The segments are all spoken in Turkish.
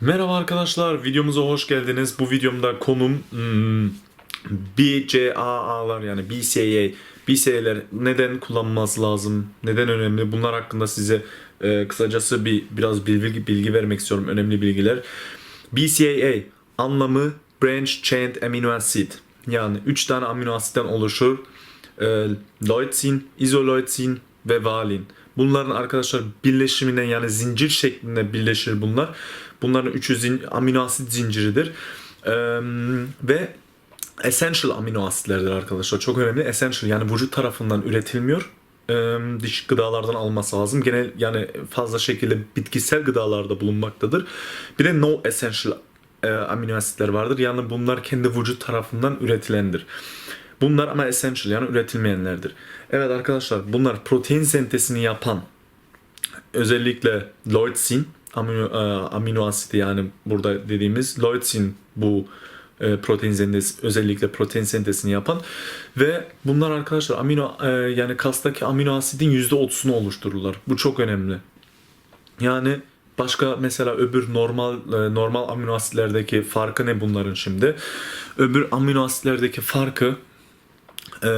Merhaba arkadaşlar, videomuza hoş geldiniz. Bu videomda konum hmm, BCAA'lar yani BCAA. BCA'ler neden kullanılması lazım, neden önemli? Bunlar hakkında size e, kısacası bir biraz bilgi, bilgi vermek istiyorum, önemli bilgiler. BCAA anlamı Branch Chain Amino Acid. Yani 3 tane amino asitten oluşur. E, leucin, izoleucin ve valin. Bunların arkadaşlar birleşiminden yani zincir şeklinde birleşir bunlar. Bunların üçü zin, amino asit zinciridir. Ee, ve essential amino asitlerdir arkadaşlar. Çok önemli. Essential yani vücut tarafından üretilmiyor. Ee, dış gıdalardan alması lazım. Genel yani fazla şekilde bitkisel gıdalarda bulunmaktadır. Bir de no essential e, amino asitler vardır. Yani bunlar kendi vücut tarafından üretilendir. Bunlar ama essential yani üretilmeyenlerdir. Evet arkadaşlar bunlar protein sentezini yapan özellikle leucin amino, e, amino asidi yani burada dediğimiz leucin bu e, protein sentezi özellikle protein sentezini yapan ve bunlar arkadaşlar amino e, yani kastaki amino asidin %30'unu oluştururlar. Bu çok önemli. Yani başka mesela öbür normal normal amino asitlerdeki farkı ne bunların şimdi? Öbür amino asitlerdeki farkı e,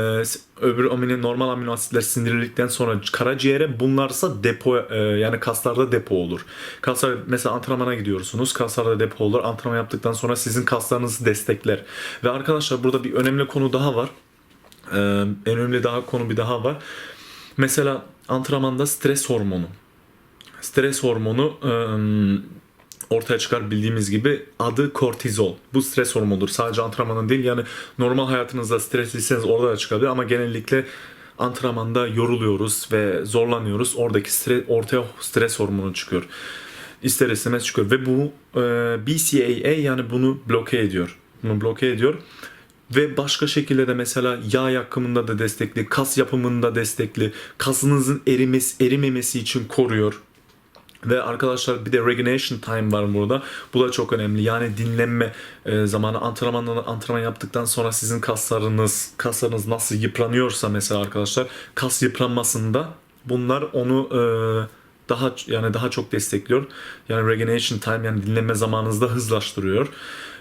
öbür amino normal amino asitler sindirildikten sonra karaciğere bunlarsa depo e, yani kaslarda depo olur. Kaslar mesela antrenmana gidiyorsunuz. Kaslarda depo olur. Antrenman yaptıktan sonra sizin kaslarınızı destekler. Ve arkadaşlar burada bir önemli konu daha var. E, en önemli daha konu bir daha var. Mesela antrenmanda stres hormonu. Stres hormonu e, ortaya çıkar bildiğimiz gibi adı kortizol. Bu stres hormonudur. Sadece antrenmanın değil yani normal hayatınızda stresliyseniz orada da çıkabilir ama genellikle antrenmanda yoruluyoruz ve zorlanıyoruz. Oradaki stres, ortaya stres hormonu çıkıyor. İster istemez çıkıyor ve bu e, BCAA yani bunu bloke ediyor. Bunu bloke ediyor. Ve başka şekilde de mesela yağ yakımında da destekli, kas yapımında destekli, kasınızın erimesi, erimemesi için koruyor. Ve arkadaşlar bir de regeneration time var burada. Bu da çok önemli. Yani dinlenme e, zamanı antrenmandan antrenman yaptıktan sonra sizin kaslarınız kaslarınız nasıl yıpranıyorsa mesela arkadaşlar kas yıpranmasında bunlar onu e, daha yani daha çok destekliyor. Yani regeneration time yani dinlenme zamanınızda hızlaştırıyor.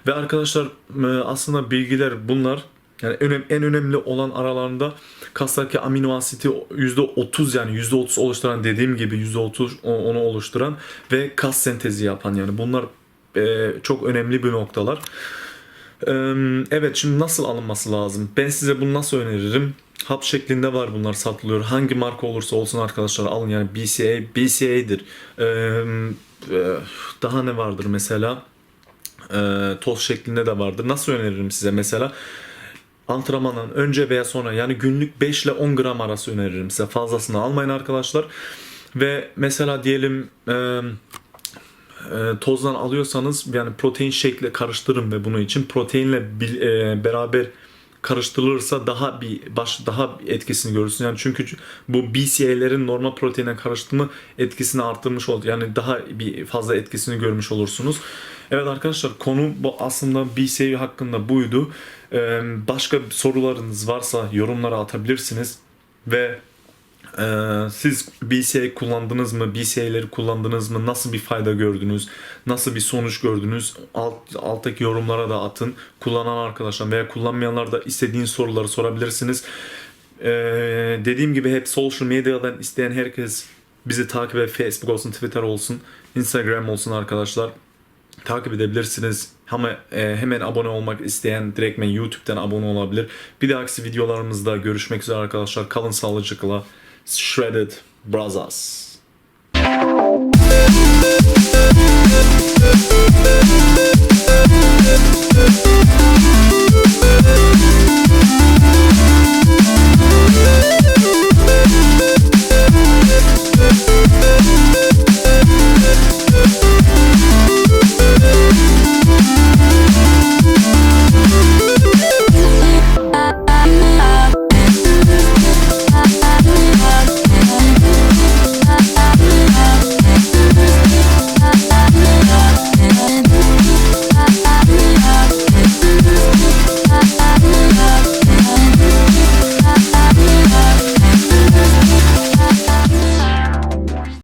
Ve arkadaşlar e, aslında bilgiler bunlar. Yani en önemli olan aralarında kastaki amino asiti %30 yani %30 oluşturan dediğim gibi %30 o- onu oluşturan ve kas sentezi yapan yani bunlar e, çok önemli bir noktalar. E, evet şimdi nasıl alınması lazım? Ben size bunu nasıl öneririm? Hap şeklinde var bunlar satılıyor. Hangi marka olursa olsun arkadaşlar alın yani BCA BCA'dir. E, daha ne vardır mesela? Toz şeklinde de vardır. Nasıl öneririm size mesela? Antrenmandan önce veya sonra yani günlük 5 ile 10 gram arası öneririm size. Fazlasını almayın arkadaşlar. Ve mesela diyelim e, e, tozdan alıyorsanız yani protein şekli karıştırın ve bunun için proteinle bil- e, beraber karıştırılırsa daha bir baş daha etkisini görürsün. Yani çünkü bu BCA'lerin normal proteine karıştırma etkisini arttırmış oldu. Yani daha bir fazla etkisini görmüş olursunuz. Evet arkadaşlar konu bu aslında BCA hakkında buydu. Ee, başka sorularınız varsa yorumlara atabilirsiniz ve e, siz BCA kullandınız mı? BCA'leri kullandınız mı? Nasıl bir fayda gördünüz? Nasıl bir sonuç gördünüz? Alt, alttaki yorumlara da atın. Kullanan arkadaşlar veya kullanmayanlar da istediğin soruları sorabilirsiniz. Ee, dediğim gibi hep social medyadan isteyen herkes bizi takip et. Facebook olsun, Twitter olsun, Instagram olsun arkadaşlar takip edebilirsiniz. Ama e, hemen abone olmak isteyen direktmen YouTube'dan abone olabilir. Bir dahaki videolarımızda görüşmek üzere arkadaşlar. Kalın sağlıcakla. Shredded Brothers.